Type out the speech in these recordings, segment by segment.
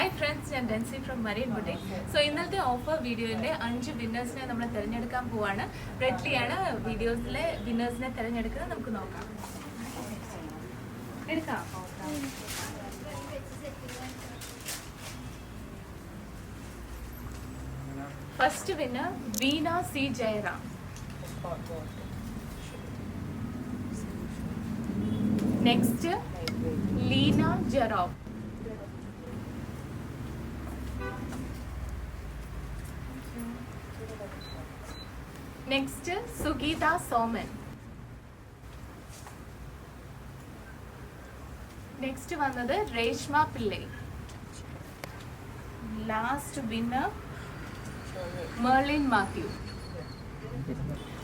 Hi friends ഞാൻ Dency from marine boutique so ഇന്നത്തെ offer വീഡിയോയിലെ അഞ്ച് വിന്നേഴ്സിനെ നമ്മൾ തിരഞ്ഞെടുക്കാൻ പോവാണ്. ബ്രെഡ്ലിയാണ് വീഡിയോസിലെ വിന്നേഴ്സിനെ തിരഞ്ഞെടുക്കുന്നത്. നമുക്ക് നോക്കാം. First winner Veena C Jayaram next Leena Jerome next Sugeetha Soman next വന്നത് Reshma Pillai last winner Merlin Mathew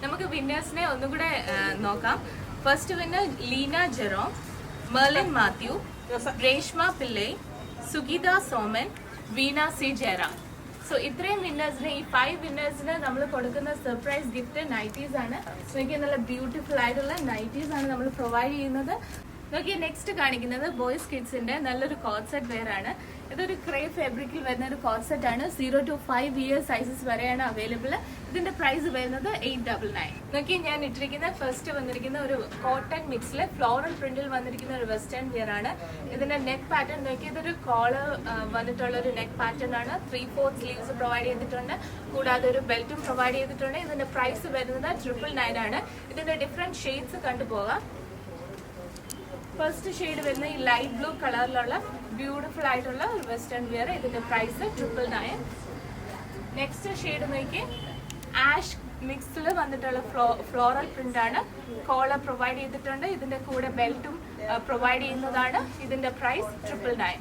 നമുക്ക് വിന്നേഴ്സിനെ ഒന്നും കൂടെ നോക്കാം. First winner Leena Jerome Merlin Mathew Reshma Pillai Sugeetha Soman Veena C Jayaram so ഇത്രയും വിന്നേഴ്സിന് ഈ five വിന്നേഴ്സിന് നമ്മൾ കൊടുക്കുന്ന സർപ്രൈസ് ഗിഫ്റ്റ് നൈറ്റീസ് ആണ്. സോ എനിക്ക് നല്ല ബ്യൂട്ടിഫുൾ ആയിട്ടുള്ള നൈറ്റീസ് ആണ് നമ്മൾ പ്രൊവൈഡ് ചെയ്യുന്നത്. നോക്കിയാൽ നെക്സ്റ്റ് കാണിക്കുന്നത് ബോയ്സ് കിഡ്സിന്റെ നല്ലൊരു വെയറാണ് വെയർ ആണ്. ഇതൊരു ക്രേ ഫാബ്രിക്കിൽ വരുന്ന ഒരു കോട്ട് ആണ്. Zero two five years sizes വരെയാണ് അവൈലബിൾ ഇതിന്റെ പ്രൈസ് വരുന്നത് എയ്റ്റ് ഡബിൾ നയൻ നോക്കി ഞാൻ ഇട്ടിരിക്കുന്ന ഫസ്റ്റ് വന്നിരിക്കുന്ന ഒരു കോട്ടൺ മിക്സിലെ ഫ്ലോറൽ പ്രിന്റിൽ വന്നിരിക്കുന്ന ഒരു വെസ്റ്റേൺ വെയർ ആണ്. ഇതിന്റെ നെക്ക് പാറ്റേൺ നോക്കി ഇതൊരു കോളർ വന്നിട്ടുള്ള ഒരു നെക്ക് പാറ്റേൺ ആണ്. ത്രീ ഫോർത്ത് സ്ലീവ്സ് പ്രൊവൈഡ് ചെയ്തിട്ടുണ്ട്. കൂടാതെ ഒരു ബെൽറ്റും പ്രൊവൈഡ് ചെയ്തിട്ടുണ്ട്. ഇതിന്റെ പ്രൈസ് വരുന്നത് ട്രിപ്പിൾ നയൻ ആണ്. ഇതിന്റെ ഡിഫറെന്റ് ഷെയ്ഡ്സ് കണ്ടുപോകാം. ഫസ്റ്റ് ഷെയ്ഡ് വരുന്ന ഈ ലൈറ്റ് ബ്ലൂ കളറിലുള്ള ബ്യൂട്ടിഫുൾ ആയിട്ടുള്ള ഒരു വെസ്റ്റേൺ വെയർ. ഇതിന്റെ price triple nine next shade നോക്കി ആഷ് മിക്സിൽ വന്നിട്ടുള്ള ഫ്ലോ ഫ്ലോറൽ പ്രിന്റ് ആണ്. കോളർ പ്രൊവൈഡ് ചെയ്തിട്ടുണ്ട്. ഇതിന്റെ കൂടെ ബെൽറ്റും പ്രൊവൈഡ് ചെയ്യുന്നതാണ്. ഇതിന്റെ പ്രൈസ് ട്രിപ്പിൾ നയൻ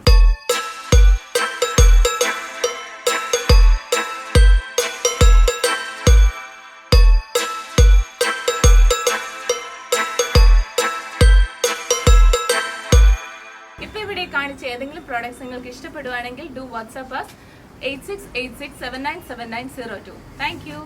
ഇപ്പൊ ഇവിടെ കാണിച്ച ഏതെങ്കിലും പ്രോഡക്ട്സ് നിങ്ങൾക്ക് ഇഷ്ടപ്പെടുവാണെങ്കിൽ do WhatsApp eight six eight six seven nine seven nine zero two thank you